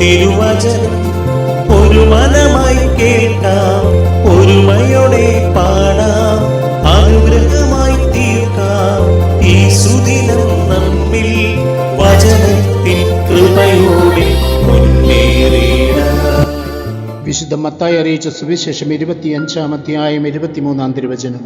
തിരുവചനം. ഒരു മനമായി കേൾക്കാം ഒരുമയോടെ പാടാം. അനുഗ്രഹമായി തീർക്കാം ഈ സുദിനം നമ്മിൽ. വചനത്തിൻ കൃപയോടെ വിശുദ്ധ മത്തായി അറിയിച്ച സുവിശേഷം ഇരുപത്തിയഞ്ചാം അധ്യായം ഇരുപത്തിമൂന്നാം തിരുവചനം.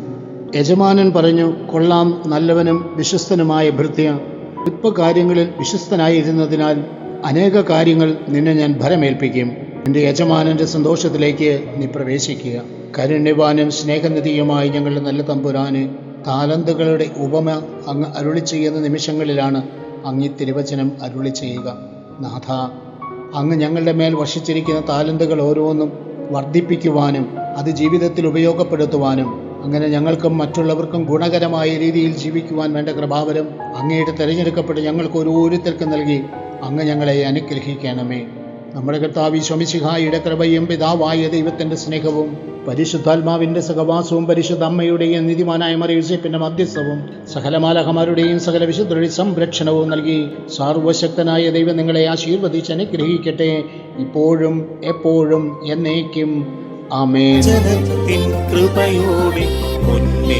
യജമാനൻ പറഞ്ഞു കൊള്ളാം നല്ലവനും വിശ്വസ്തനുമായ ഭൃത്യ. അല്പ കാര്യങ്ങളിൽ വിശ്വസ്തനായിരുന്നതിനാൽ അനേക കാര്യങ്ങൾ നിന്നെ ഞാൻ ഭരമേൽപ്പിക്കും. എന്റെ യജമാനന്റെ സന്തോഷത്തിലേക്ക് നീ പ്രവേശിക്കുക. കരുണ്യവാനും സ്നേഹനിധിയുമായി ഞങ്ങളുടെ നല്ല തമ്പുരാന് താലന്തുകളുടെ ഉപമ അങ്ങ് അരുളി ചെയ്യുന്ന നിമിഷങ്ങളിലാണ് അങ്ങ് തിരുവചനം അരുളി ചെയ്യുക. നാഥ അങ്ങ് ഞങ്ങളുടെ മേൽ വർഷിച്ചിരിക്കുന്ന താലന്തുകൾ ഓരോന്നും വർദ്ധിപ്പിക്കുവാനും അത് ജീവിതത്തിൽ ഉപയോഗപ്പെടുത്തുവാനും അങ്ങനെ ഞങ്ങൾക്കും മറ്റുള്ളവർക്കും ഗുണകരമായ രീതിയിൽ ജീവിക്കുവാൻ വേണ്ട കൃപാവരം അങ്ങയുടെ തിരഞ്ഞെടുക്കപ്പെട്ട് ഞങ്ങൾക്ക് ഓരോരുത്തർക്കും നൽകി അങ്ങ് ഞങ്ങളെ അനുഗ്രഹിക്കണമേ. നമ്മുടെ കർത്താവ് ശമിശിഹായുടെ കൃപയും പിതാവായ ദൈവത്തിന്റെ സ്നേഹവും പരിശുദ്ധാത്മാവിന്റെ സഹവാസവും പരിശുദ്ധ അമ്മയുടെയും നിധിമാനായ മറിയൂസേപ്പിന്റെ മധ്യസ്ഥവും സകലമാലഹമാരുടെയും സകല വിശുദ്ധരുടെ സംരക്ഷണവും നൽകി സാർവശക്തനായ ദൈവം നിങ്ങളെ ആശീർവദിച്ച് അനുഗ്രഹിക്കട്ടെ. ഇപ്പോഴും എപ്പോഴും എന്നേക്കും ആമേൻ. ജനത്തിൻ കൃപയോടെ മുന്നേറിയിടാം